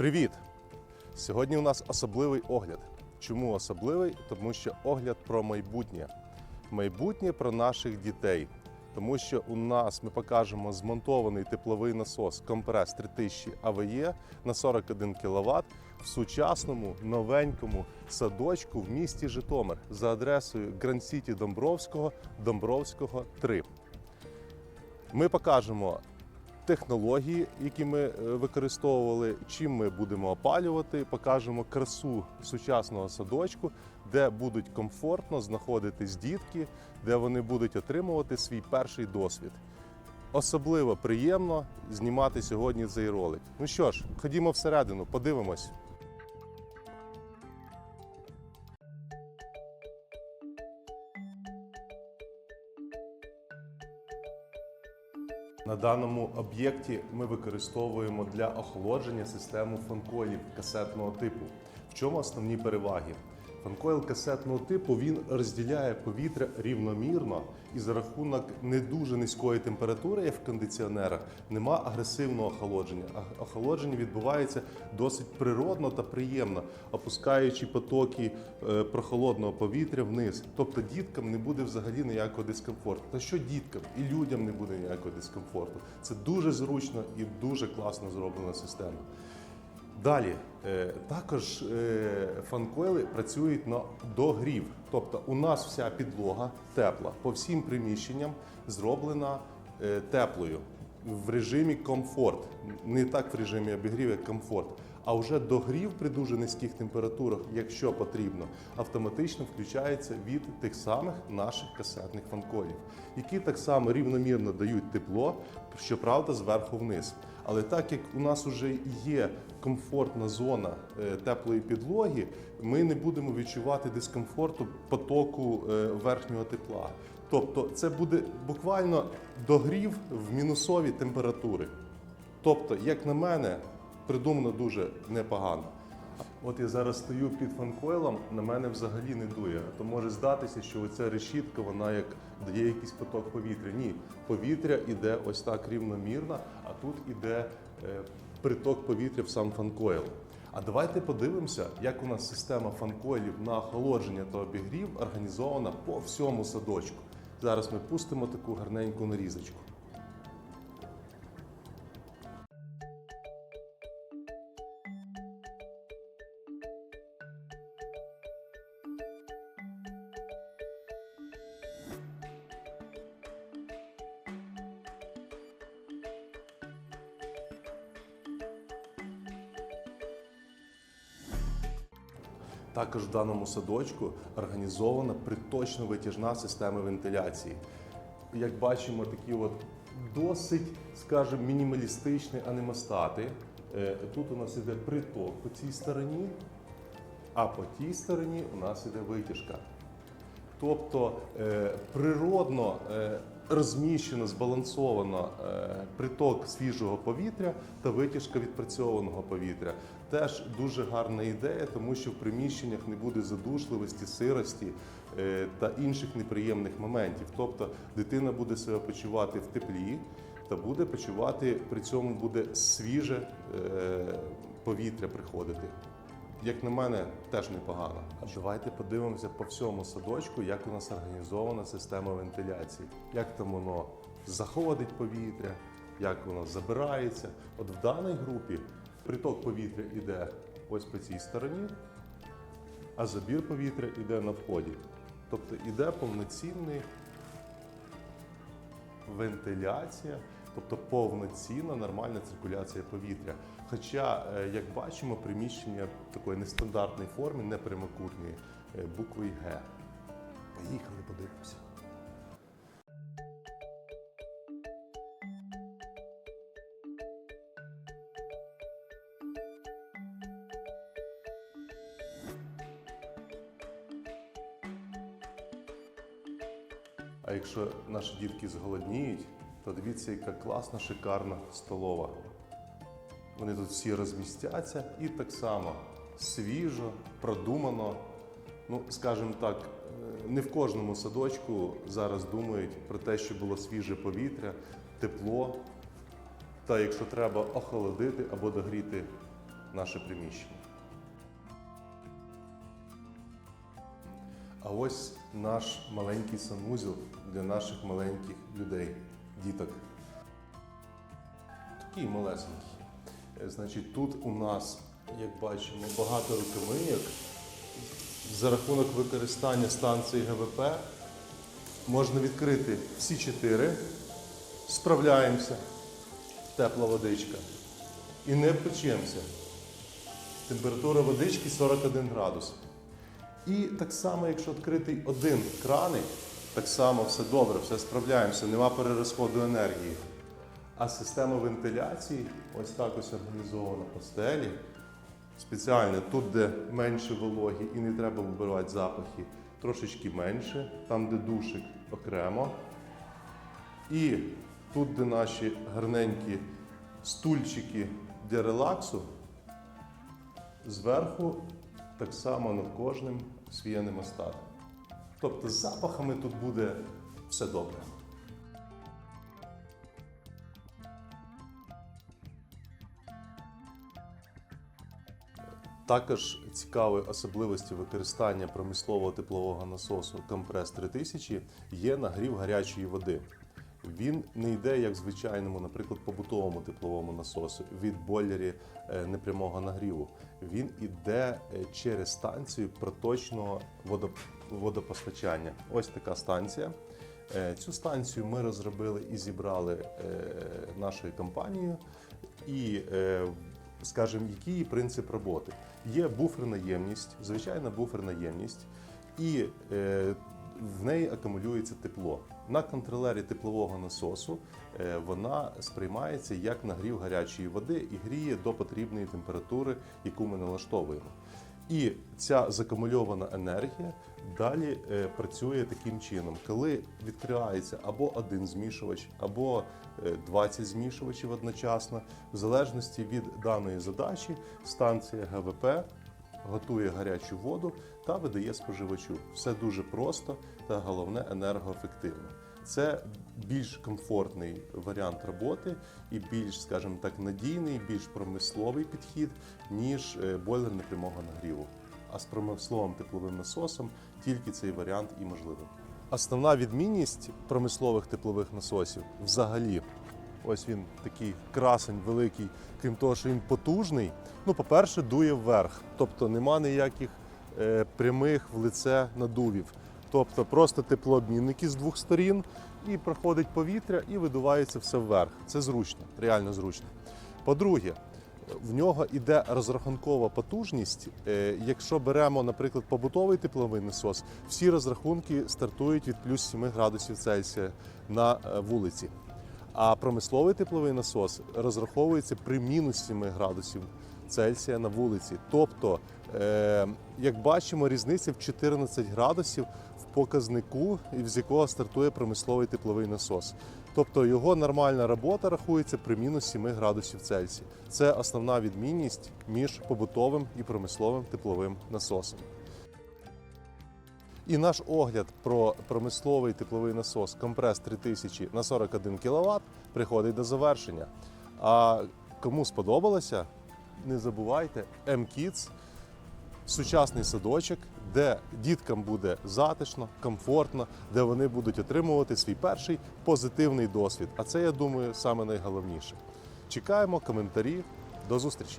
Привіт! Сьогодні у нас особливий огляд. Чому особливий? Тому що огляд про майбутнє. Майбутнє про наших дітей. Тому що у нас ми покажемо змонтований тепловий насос компрес 3000 АВЕ на 41 кВт в сучасному новенькому садочку в місті Житомир за адресою Гранд Сіті Домбровського, Домбровського 3. Ми покажемо технології, які ми е, використовували, чим ми будемо опалювати, покажемо красу сучасного садочку, де будуть комфортно знаходитись дітки, де вони будуть отримувати свій перший досвід. Особливо приємно знімати сьогодні цей ролик. Ну що ж, ходімо всередину, подивимось. На даному об'єкті ми використовуємо для охолодження систему фанколів касетного типу. В чому основні переваги? Фанкоїл касетного типу він розділяє повітря рівномірно і за рахунок не дуже низької температури, як в кондиціонерах, нема агресивного охолодження. А охолодження відбувається досить природно та приємно, опускаючи потоки е, прохолодного повітря вниз. Тобто діткам не буде взагалі ніякого дискомфорту. Та що діткам і людям не буде ніякого дискомфорту. Це дуже зручно і дуже класно зроблена система. Далі е, також е, фанкойли працюють на догрів. Тобто у нас вся підлога тепла по всім приміщенням зроблена е, теплою в режимі комфорт. Не так в режимі обігрів, як комфорт. А вже догрів при дуже низьких температурах, якщо потрібно, автоматично включається від тих самих наших касетних фанколів, які так само рівномірно дають тепло, щоправда, зверху вниз. Але так як у нас вже є комфортна зона е, теплої підлоги, ми не будемо відчувати дискомфорту потоку е, верхнього тепла. Тобто це буде буквально догрів в мінусові температури. Тобто, як на мене, придумано дуже непогано. От я зараз стою під фанкойлом, на мене взагалі не дує. То може здатися, що оця решітка, вона як дає якийсь поток повітря. Ні, повітря йде ось так рівномірно, а тут іде е, приток повітря в сам фанкойл. А давайте подивимося, як у нас система фанкойлів на охолодження та обігрів організована по всьому садочку. Зараз ми пустимо таку гарненьку нарізочку. Також в даному садочку організована приточно-витяжна система вентиляції. Як бачимо, такі от досить, скажімо, мінімалістичні анемостати. Е, Тут у нас іде приток по цій стороні, а по тій стороні у нас іде витяжка. Тобто е, природно е, розміщено, збалансовано е, приток свіжого повітря та витяжка відпрацьованого повітря. Теж дуже гарна ідея, тому що в приміщеннях не буде задушливості, сирості е, та інших неприємних моментів. Тобто дитина буде себе почувати в теплі та буде почувати, при цьому буде свіже е, повітря приходити. Як на мене, теж непогано. Давайте подивимося по всьому садочку, як у нас організована система вентиляції, як там воно заходить повітря, як воно забирається. От в даній групі приток повітря йде ось по цій стороні, а забір повітря йде на вході. Тобто йде повноцінний вентиляція, тобто повноцінна нормальна циркуляція повітря. Хоча, е, як бачимо, приміщення такої нестандартної форми, не прямокутної, е, буквою Г. Поїхали, подивимося. А якщо наші дітки зголодніють, то дивіться, яка класна, шикарна столова. Вони тут всі розмістяться і так само свіжо, продумано. Ну, скажімо так, е, не в кожному садочку зараз думають про те, що було свіже повітря, тепло, та якщо треба охолодити або догріти наше приміщення. А ось наш маленький санвузел для наших маленьких людей, діток. Такий малесенький. Е, Значить, тут у нас, як бачимо, багато рукомийок. За рахунок використання станції ГВП можна відкрити всі чотири. Справляємося. Тепла водичка. І не печемося. Температура водички 41 градус. І так само, якщо відкритий один краник, так само все добре, все справляємося, нема перерозходу енергії. А система вентиляції ось так ось організована по стелі. Спеціально тут, де менше вологі і не треба вбивати запахи, трошечки менше, там, де душик окремо. І тут, де наші гарненькі стульчики для релаксу, зверху так само над кожним свій анемостат. Тобто з запахами тут буде все добре. Також цікавою особливості використання промислового теплового насосу Компрес 3000 є нагрів гарячої води. Він не йде як в звичайному, наприклад, побутовому тепловому насосу від бойлері е, непрямого нагріву. Він іде е, через станцію проточного водопостачання. Ось така станція. Е, Цю станцію ми розробили і зібрали нашою компанією. І, скажімо, який її принцип роботи? Є буферна ємність, звичайна буферна ємність, і в неї акумулюється тепло. На контролері теплового насосу е, вона сприймається як нагрів гарячої води і гріє до потрібної температури, яку ми налаштовуємо. І ця закумульована енергія далі е, працює таким чином, коли відкривається або один змішувач, або е, 20 змішувачів одночасно, в залежності від даної задачі, станція ГВП готує гарячу воду та видає споживачу. Все дуже просто та головне енергоефективно. Це більш комфортний варіант роботи і більш, скажімо так, надійний, більш промисловий підхід, ніж е, бойлер непрямого нагріву. А з промисловим тепловим насосом тільки цей варіант і можливий. Основна відмінність промислових теплових насосів взагалі Ось він такий красень великий, крім того, що він потужний. Ну, по-перше, дує вверх, тобто нема ніяких е, прямих в лице надувів. Тобто просто теплообмінники з двох сторін, і проходить повітря, і видувається все вверх. Це зручно, реально зручно. По-друге, в нього йде розрахункова потужність. Е, Якщо беремо, наприклад, побутовий тепловий насос, всі розрахунки стартують від плюс 7 градусів Цельсія на е, вулиці. А промисловий тепловий насос розраховується при мінус 7 градусів Цельсія на вулиці. Тобто, е, як бачимо, різниця в 14 градусів в показнику, з якого стартує промисловий тепловий насос. Тобто його нормальна робота рахується при мінус 7 градусів Цельсія. Це основна відмінність між побутовим і промисловим тепловим насосом. І наш огляд про промисловий тепловий насос Компрес 3000 на 41 кВт приходить до завершення. А кому сподобалося, не забувайте M-Kids – сучасний садочок, де діткам буде затишно, комфортно, де вони будуть отримувати свій перший позитивний досвід. А це, я думаю, саме найголовніше. Чекаємо коментарі. До зустрічі!